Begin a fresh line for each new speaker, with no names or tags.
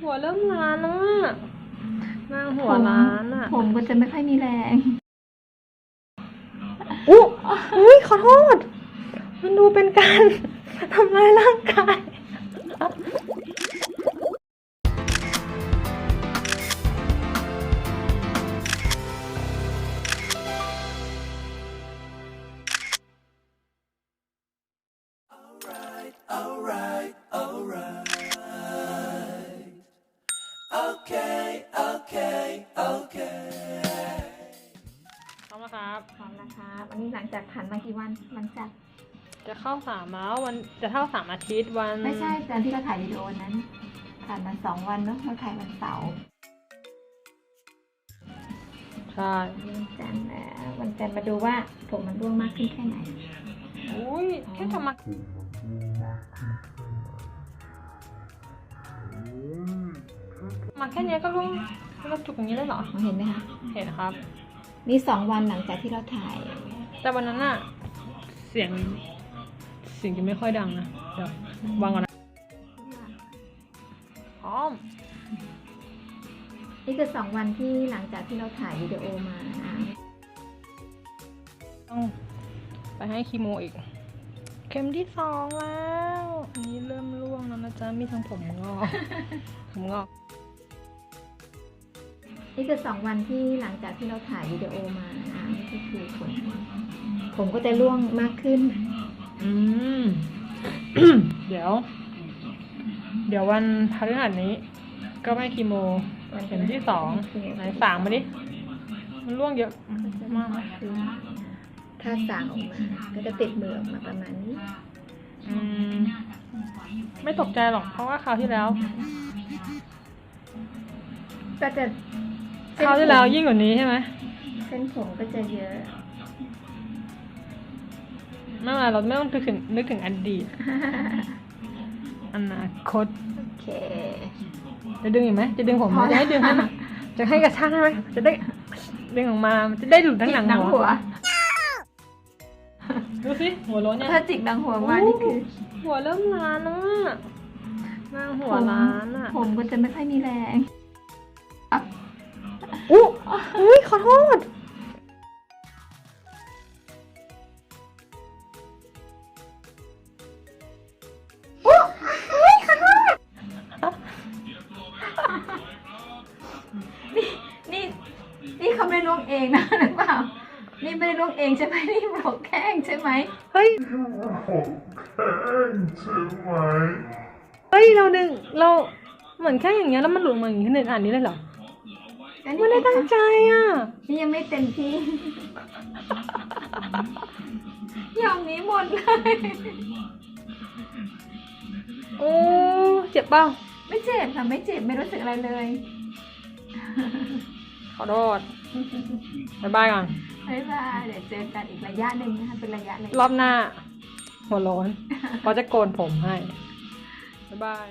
หัวเริ่มล้านแล้วอะหน้าหัวล้านอะ
ผมก็จะไม่ค่อยมีแรง
อู้อุ้ยขอโทษ มันดูเป็นการทำลายร่างกาย พร้อมแล้วครับ
พร้อมนะคะวันนี้หลังจากผ่านมากี่วันหลังจาก
จะเข้าสามแล้ววันจะเข้าสามอาทิตย์วัน
ไม่ใช่ตอนที่เราถ่ายวิดีโอนั้น ผ่านมาสองวันเนาะเราถ่ายวันเสาร์
ใช่
วันจันทร์แล้ววันจันทร์มาดูว่าผมมันร่วงมากขึ้นแค่ไหน
อุ้ยแค่ทำมา มาแค่เนี้ยก็ร่วงก็จุกอย่างนี้เลยเหรอ
มองเห็นไหมคะ
เห็นครับ
นี่สองวันหลังจากที่เราถ่าย
แต่วันนั้นอะเสียงเสียงจะไม่ค่อยดังนะเดี๋ยววางก่อนนะพร้อม
นี่คือสองวันที่หลังจากที่เราถ่ายวิดีโอมานะ
ต้องไปให้คีโมอีก เข็มที่สองแล้ว อันนี้เริ่มร่วงแล้วนะจ๊ะ มีทั้งผมงอก ผมงอก
นี่คือสองวันที่หลังจากที่เราถ่ายวิดีโอมานะนี่ก็คือผลผมก็จะร่วงมากขึ้น
อืม เดี๋ยว เดี๋ยววันพฤหัสนี้ ก็ไม่คีโม
วัน
เข็มที่สองไหนสามมาดิ มันร่วงเยอะมากไหม
คือถ้าสางออกมา ก็จะติดมือออกมาประมาณนี้
อืม ไม่ตกใจหรอกเพราะว่าคราวที่แล้ว
ก็จะ
คราวที่แล้วยิ่งกว่านี้ใช่ไหม
เส้นผมก็จะเยอะ
ไม่เป็นไรเราไม่ต้องนึกถึงนึกถึงอดีตอนาคต
โอเค
จะดึงอีกไหมจะดึงผมไหม
พอ
จะให้ดึงให้ไหมจะให้กระชากให้ไหมจะได้ดึงออกมามันจะได้หลุดทั้งหนัง
จิก
หัว
หัว
ดูสิหัวโล้นเนี่ย
ถ้าจิกดังหัวมานี่คือ
หัวเริ่มล้านแล้วอะหน้าหัวล้านอะ
ผมก็จะไม่ค่อยมีแรง
อู้อุ้ยขอโทษ
นี่ นี่เขาไม่ได้ลวกเองนะหรือเปล่า นี่ไม่ได้ลวกเองใช่ไหมนี่บอกแข้งใช่ไหม
เฮ้ย เฮ้ย เราดึงเราเหมือนแค่อย่างเงี้ยแล้วมันหลุดมาอย่างนี้ในอ่านนี้เลยเหรอ
ก็
ไม่ได้ตั้งใจอะ
นี่ยังไม่เต็มที่ ยอมนี้หมดเลย
โอ้เจ็บเปล่า
ไม่เจ็บค่ะ ไม่เจ็บ ไม่รู้สึกอะไรเลย
ขอโทษบายบายก่อน
บ๊ายบายเดี๋ยวเจอกันอีกระยะหนึ่งนะคะเป็นระยะระยะ
รอบหน้า หัวโล้นเขาจะโกนผมให้ บ๊ายบาย